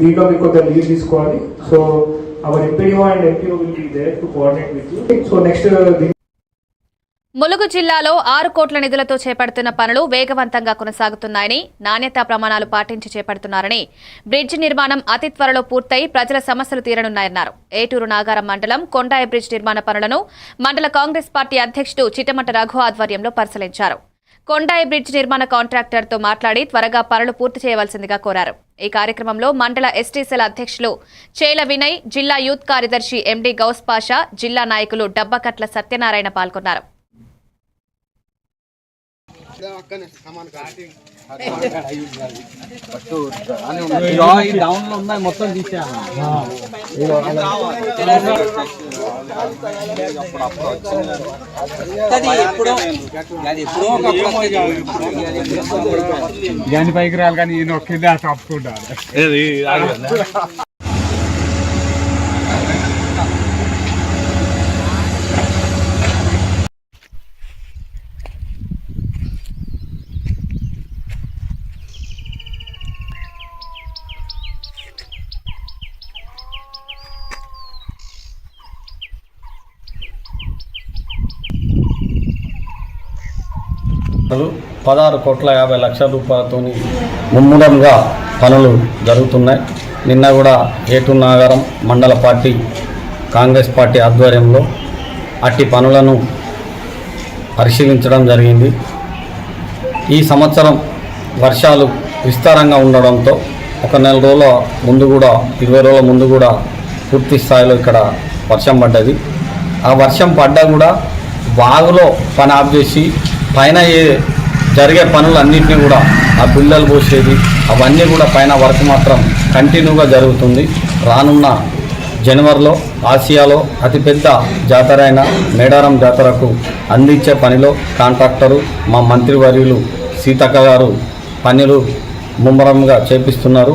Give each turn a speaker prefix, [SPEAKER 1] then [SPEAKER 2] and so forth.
[SPEAKER 1] దీంట్లో మీకు కొంత లీవ్ తీసుకోవాలి. So our MPO and MPO will be there to coordinate with you so next
[SPEAKER 2] Mulugu జిల్లాలో ఆరు కోట్ల నిధులతో చేపడుతున్న పనులు వేగవంతంగా కొనసాగుతున్నాయని నాణ్యతా ప్రమాణాలు పాటించి చేపడుతున్నారని బ్రిడ్జ్ నిర్మాణం అతి త్వరలో పూర్తయి ప్రజల సమస్యలు తీరనున్నాయన్నారు. ఏటూరు నాగారం మండలం కొండాయి బ్రిడ్జ్ నిర్మాణ పనులను మండల కాంగ్రెస్ పార్టీ అధ్యక్షుడు చిట్టమట రఘు ఆధ్వర్యంలో పరిశీలించారు. కొండాయి బ్రిడ్జ్ నిర్మాణ కాంట్రాక్టర్తో మాట్లాడి త్వరగా పనులు పూర్తి చేయవలసిందిగా కోరారు. ఈ కార్యక్రమంలో మండల ఎస్టీసీల అధ్యక్షులు చేల వినయ్ జిల్లా యూత్ కార్యదర్శి ఎండీ గౌస్ పాషా జిల్లా నాయకులు డబ్బకట్ల సత్యనారాయణ పాల్గొన్నారు.
[SPEAKER 3] డౌన్లో ఉన్నాయి మొత్తం తీసేయాలి.
[SPEAKER 4] దాని పైకి రాలి కానీ ఈయన కింద తప్పుకుంటారు
[SPEAKER 3] పదహారు కోట్ల యాభై లక్షల రూపాయలతో ముమ్మరంగా పనులు జరుగుతున్నాయి. నిన్న కూడా ఏటు నాగరం మండల పార్టీ కాంగ్రెస్ పార్టీ ఆధ్వర్యంలో అట్టి పనులను పరిశీలించడం జరిగింది. ఈ సంవత్సరం వర్షాలు విస్తారంగా ఉండడంతో ఒక నెల రోజుల ముందు కూడా ఇరవై రోజుల ముందు కూడా పూర్తి స్థాయిలో ఇక్కడ వర్షం పడ్డది. ఆ వర్షం పడ్డా కూడా వాగులో పని ఆఫ్ చేసి పైన ఏ జరిగే పనులన్నింటినీ కూడా ఆ బిల్లలు పోసేది అవన్నీ కూడా పైన వర్క్ మాత్రం కంటిన్యూగా జరుగుతుంది. రానున్న జనవరిలో ఆసియాలో అతిపెద్ద జాతర అయిన మేడారం జాతరకు అందించే పనిలో కాంట్రాక్టరు మా మంత్రివర్యులు సీతక్క గారు పనులు ముమ్మరంగా చేపిస్తున్నారు.